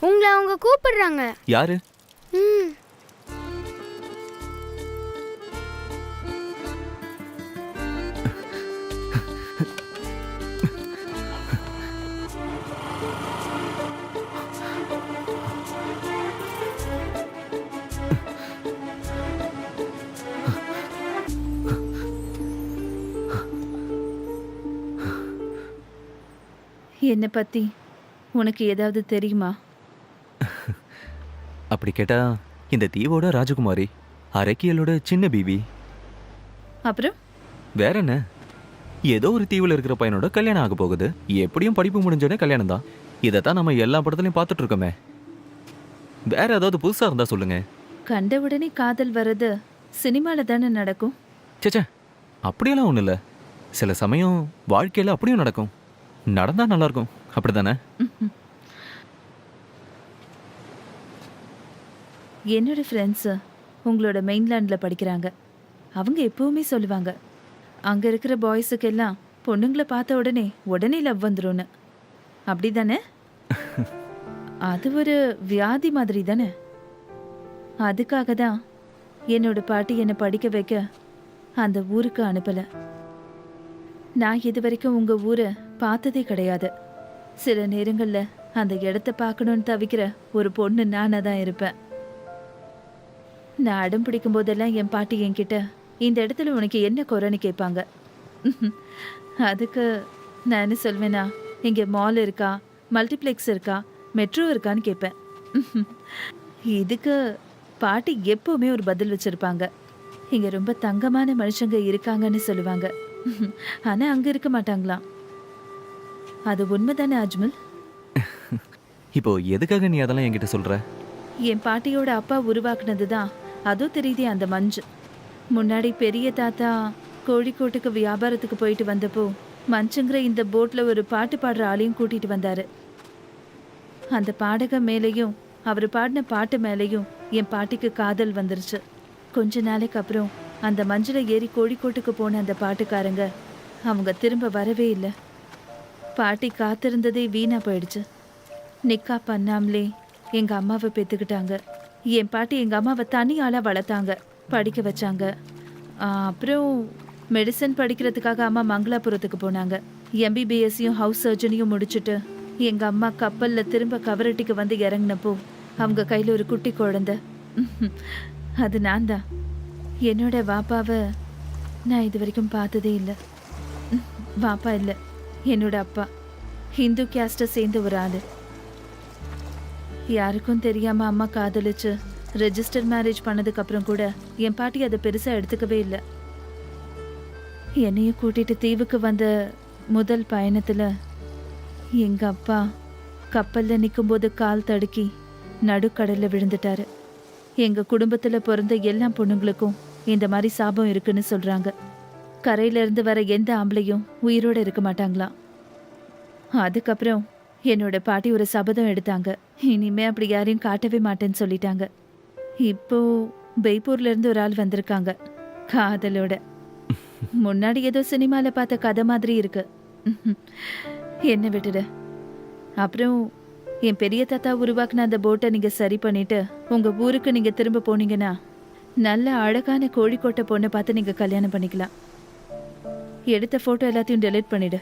உங்களை அவங்க கூப்பிடுறாங்க. யாரு? ம். என்னை பத்தி? உனக்கு ஏதாவது தெரியுமா? அப்படி கேட்டா இந்த தீவோட ராஜகுமாரி அரக்கியலோட சின்ன பீவி. அப்புறம்? வேற என்ன? ஏதோ ஒரு தீவுல இருக்கிற பையனோட கல்யாணம் ஆக போகுது. எப்படியும் படிப்பு முடிஞ்சோடனே கல்யாணம் தான். இதைத்தான் நம்ம எல்லா படத்துலயும் பார்த்துட்டு இருக்கோமே. வேற ஏதாவது புதுசா இருந்தா சொல்லுங்க. கண்ட உடனே காதல் வர்றது சினிமால தானே நடக்கும். சேச்சே அப்படியெல்லாம் ஒன்றும் இல்லை சில சமயம் வாழ்க்கையில் அப்படியும் நடக்கும். நடந்தா நல்லா இருக்கும் அப்படிதானே என்னோட ஃப்ரெண்ட்ஸு உங்களோட மெயின்லேண்டில் படிக்கிறாங்க. அவங்க எப்பவுமே சொல்லுவாங்க அங்கே இருக்கிற பாய்ஸுக்கெல்லாம் பொண்ணுங்களை பார்த்த உடனே உடனே லவ் வந்துரும்னு. அப்படி தானே அது ஒரு வியாதி மாதிரி தானே? அதுக்காக தான் என்னோட பாட்டி என்னை படிக்க வைக்க அந்த ஊருக்கு அனுப்பலை. நான் இது வரைக்கும் உங்கள் ஊரை பார்த்ததே கிடையாது. சில நேரங்களில் அந்த இடத்த பார்க்கணுன்னு தவிக்கிற ஒரு பொண்ணு நானாக தான் இருப்பேன். நான் அடம் பிடிக்கும் போதெல்லாம் என் பாட்டி என்கிட்ட இந்த இடத்துல உனக்கு என்ன குறைன்னு கேட்பாங்க. அதுக்கு நான் என்ன சொல்வேனா இங்கே மால் இருக்கா மல்டிப்ளெக்ஸ் இருக்கா மெட்ரோ இருக்கான்னு கேட்பேன். இதுக்கு பாட்டி எப்போவுமே ஒரு பதில் வச்சுருப்பாங்க. இங்கே ரொம்ப தங்கமான மனுஷங்க இருக்காங்கன்னு சொல்லுவாங்க. ஆனால் அங்கே இருக்க மாட்டாங்களாம். அது உண்மைதானே அஜ்மல்? இப்போ எதுக்காக நீ அதெல்லாம் என்கிட்ட சொல்ற? என் பாட்டியோட அப்பா உருவாக்குனது தான் அதுவும் தெரியுதே அந்த மஞ்சு. முன்னாடி பெரிய தாத்தா கோழிக்கோட்டுக்கு வியாபாரத்துக்கு போயிட்டு வந்தப்போ மஞ்சுங்கிற இந்த போட்ல ஒரு பாட்டு பாடுற ஆளையும் கூட்டிட்டு வந்தாரு. அந்த பாடக மேலேயும் அவர் பாடின பாட்டு மேலேயும் என் பாட்டிக்கு காதல் வந்துருச்சு. கொஞ்ச நாளைக்கு அப்புறம் அந்த மஞ்சுல ஏறி கோழிக்கோட்டுக்கு போன அந்த பாட்டுக்காரங்க அவங்க திரும்ப வரவே இல்லை. பாட்டி காத்திருந்ததே வீணா போயிடுச்சு. நிக்கா பண்ணாமலே எங்க அம்மாவை பெத்துக்கிட்டாங்க. என் பாட்டி எங்க அம்மாவை தனியால வளர்த்தாங்க. படிக்க வச்சாங்க. அப்புறம் மெடிசன் படிக்கிறதுக்காக அம்மா மங்களாபுரத்துக்கு போனாங்க. எம்பிபிஎஸ்ஸையும் ஹவுஸ் சர்ஜனையும் முடிச்சுட்டு எங்க அம்மா கப்பலில் திரும்ப கவரட்டிக்கு வந்து இறங்கினப்போ அவங்க கையில் ஒரு குட்டி குழந்தை. அது நான் தான் என்னோட வாப்பாவை நான் இது வரைக்கும் பார்த்ததே இல்லை. வாப்பா இல்லை. என்னோட அப்பா. ஹிந்து கேஸ்ட்டை சேர்ந்த ஒரு ஆள். யாருக்கும் தெரியாம அம்மா காதலிச்சு ரெஜிஸ்டர் மேரேஜ் பண்ணதுக்கு அப்புறம் கூட என் பாட்டி அதை பெருசா எடுத்துக்கவே இல்லை. என்னையும் கூட்டிட்டு தீவுக்கு வந்த முதல் பயணத்துல எங்க அப்பா கப்பல்ல நிற்கும்போது கால் தடுக்கி நடுக்கடல்ல விழுந்துட்டாரு. எங்க குடும்பத்துல பிறந்த எல்லா பொண்ணுங்களுக்கும் இந்த மாதிரி சாபம் இருக்குன்னு சொல்றாங்க. கரையிலேருந்து வர எந்த ஆம்பளையும் உயிரோடு இருக்க மாட்டாங்களாம் அதுக்கப்புறம் என்னோட பாட்டி ஒரு சபதம் எடுத்தாங்க. இனிமே அப்படி யாரையும் காட்டவே மாட்டேன்னு சொல்லிட்டாங்க. இப்போ பெய்ப்பூர்ல இருந்து ஒரு ஆள் வந்திருக்காங்க. காதலோட. முன்னாடி ஏதோ சினிமாவில் பார்த்த கதை மாதிரி இருக்கு. என்ன விட்டுடு. அப்புறம் என் பெரிய தாத்தா உருவாக்குன அந்த போட்டை நீங்கள் சரி பண்ணிட்டு உங்கள் ஊருக்கு நீங்கள் திரும்ப போனீங்கன்னா நல்ல அழகான கோழிக்கோட்டை பொண்ணை பார்த்து நீங்கள் கல்யாணம் பண்ணிக்கலாம். எடுத்த ஃபோட்டோ எல்லாத்தையும் டெலீட் பண்ணிடு.